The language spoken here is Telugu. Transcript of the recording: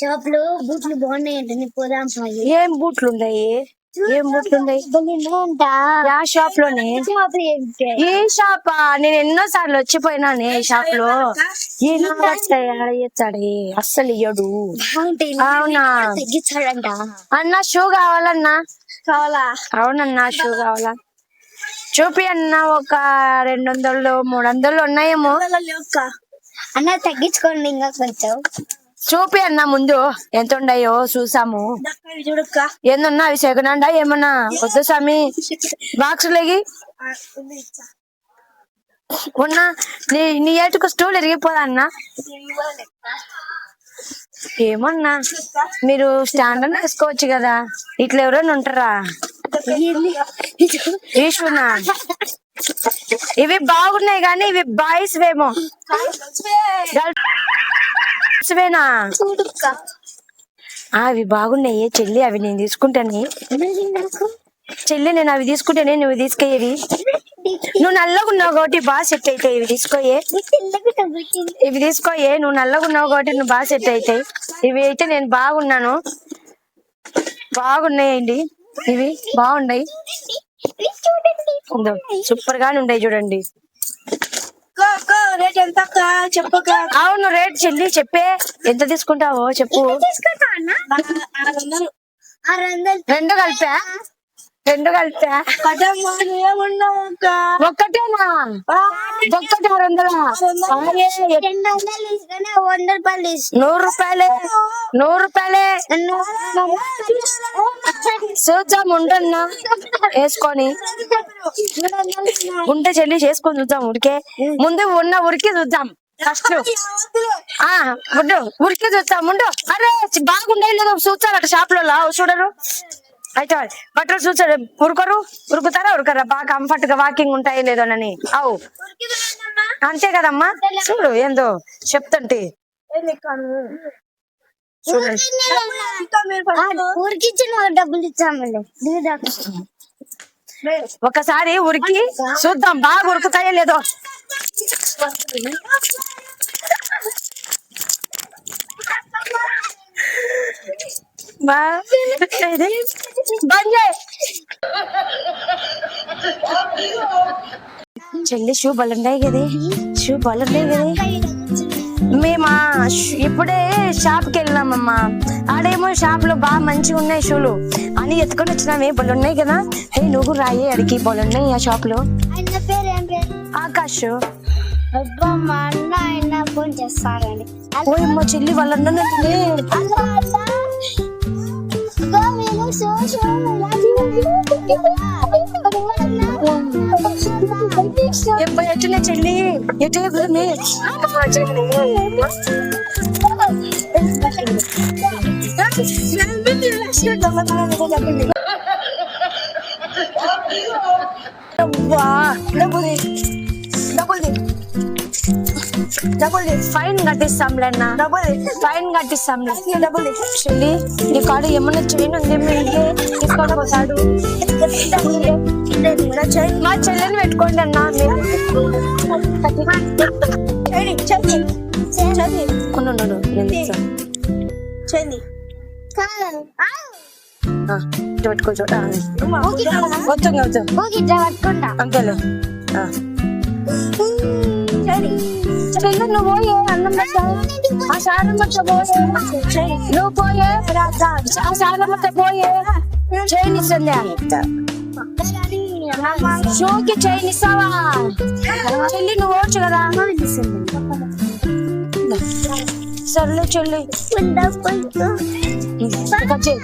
షాప్లో బూట్లు బాగున్నాయంటే పోదాం ఏం బూట్లు ఉన్నాయి? ఏం బూట్లు ఉన్నాయి? యా షాప్లోనే ఈ షాప్? నేను ఎన్నో సార్లు వచ్చిపోయినానే ఈ షాప్లో ఇచ్చాడే అస్సలు ఇయ్యడు. అవునా? తగ్గించాడంట. అన్న షూ కావాలన్నా? కావాలా? అవునన్నా షూ కావాలా? చూపి అన్న ఒక రెండు వందలు మూడు వందలు ఉన్నాయేమో. అన్న తగ్గించుకోండి ఇంకా కొంచెం. చూపి అన్న ముందు ఎంత ఉన్నాయో చూసాము. చూడక్క ఏందన్నా అవి సెకండ్ హ్యాండ్ ఏమన్నా? వద్దు స్వామి. బాక్స్ లేగి. ఉన్నా నీ నీ ఏటుకు స్టూల్ ఇరిగిపోదా అన్న? ఏమన్నా? మీరు స్టాండ్ వేసుకోవచ్చు కదా. ఇట్లా ఎవరైనా ఉంటారా? ఈశ్వరునా? ఇవి బాగున్నాయి కానీ ఇవి బాయ్స్ వేమో. వేనా? అవి బాగున్నాయి. చెల్లి అవి నేను తీసుకుంటాను. చెల్లి నేను అవి తీసుకుంటేనే. నువ్వు తీసుకెయ్యేది నువ్వు నల్లగా ఉన్నావు కాబట్టి బాగా సెట్ అవుతాయి. ఇవి తీసుకోయే. ఇవి తీసుకోయే. నువ్వు నల్లగా ఉన్నావు కాబట్టి నువ్వు బాగా సెట్ అవుతాయి. ఇవి అయితే నేను బాగున్నాను. బాగున్నాయండి. ఇవి బాగున్నాయి. సూపర్ గానే ఉన్నాయి చూడండి. రేట్ ఎంత చెప్పక అవును రేట్ చెల్లి చెప్పే. ఎంత తీసుకుంటావో చెప్పు. రెండు కలిపా? రెండు కలిపా? ఒక్కటేనా? ఒక్కటి ఆరు వందలా వంద రూపాయలు. నూరు రూపాయలే. నూరు రూపాయలే. చూద్దాం ఉండన్నా వేసుకొని. ఉంటే చెల్లి చేసుకొని చూద్దాం ఉడికే ముందు ఉన్న ఉరికి చూద్దాం. ఫస్ట్ ఆ ఉండు. ఉరికి చూద్దాం. ఉండు. అరే బాగుండే లేదో చూస్తారు అక్కడ షాప్లో చూడరు? అయితే బట్టలు చూసాడు ఉరుకోరు? ఉరుకుతారా? ఉరకరా? బాగా కంఫర్ట్గా వాకింగ్ ఉంటాయి లేదోనని అవు. అంతే కదమ్మా. చూడు ఏందో చెప్తంటే. డబ్బులు దిగుదాకా ఒకసారి ఉరికి చూద్దాం. బాగా ఉరుకుతాయో లేదో. చెల్లి షూ బలున్నాయి కదా. షూ బలున్నాయి కదా. మేమా ఇప్పుడే షాప్కి ఆడేమో షాప్లో బాగా మంచిగా ఉన్నాయి షూలు. అని ఎత్తుకొని వచ్చినామే బలున్నాయి కదా ఏ నువ్వు రాయి అడిగి బలున్నాయి ఆ షాప్లో ఆయన పేరు ఏం పేరు ఆకాష్ అబ్బా మా అన్న ఆయన ఫోన్ చేస్తారండి ఓ అమ్మ చెల్లి వాళ్ళ అన్నట్టుంది అలా అబ్బా మీరు షో షో ఎప్పుడు ఎట్టునే చెల్లి ఎటు ఎప్పుడునే డబుల్ ఫైన్ కట్టిస్తాంలే అన్న డబుల్ ఫైన్ కట్టిస్తాంలే డబుల్ చెల్లి నీ కాడు ఏమన్నా చైన్ ఉంది మీకు తీసుకోవడం పోతాడు మా చెల్లెని పెట్టుకోండి అన్న మీరు ఉండు, ఉండు, పెట్టుకో చూడ వద్దు వద్దు పట్టుకుంటా అంతేలే చెల్లి నువ్వు పోయే అన్నం ఆ సారం పోయే నువ్వు పోయే ఆ సారం పోయే చైన్ ఇస్తుంది షోకి చైన్ ఇస్తావా చెల్లి నువ్వు ఓచ్చు కదా సర్లే చెల్లి ఇంకా చెయ్యి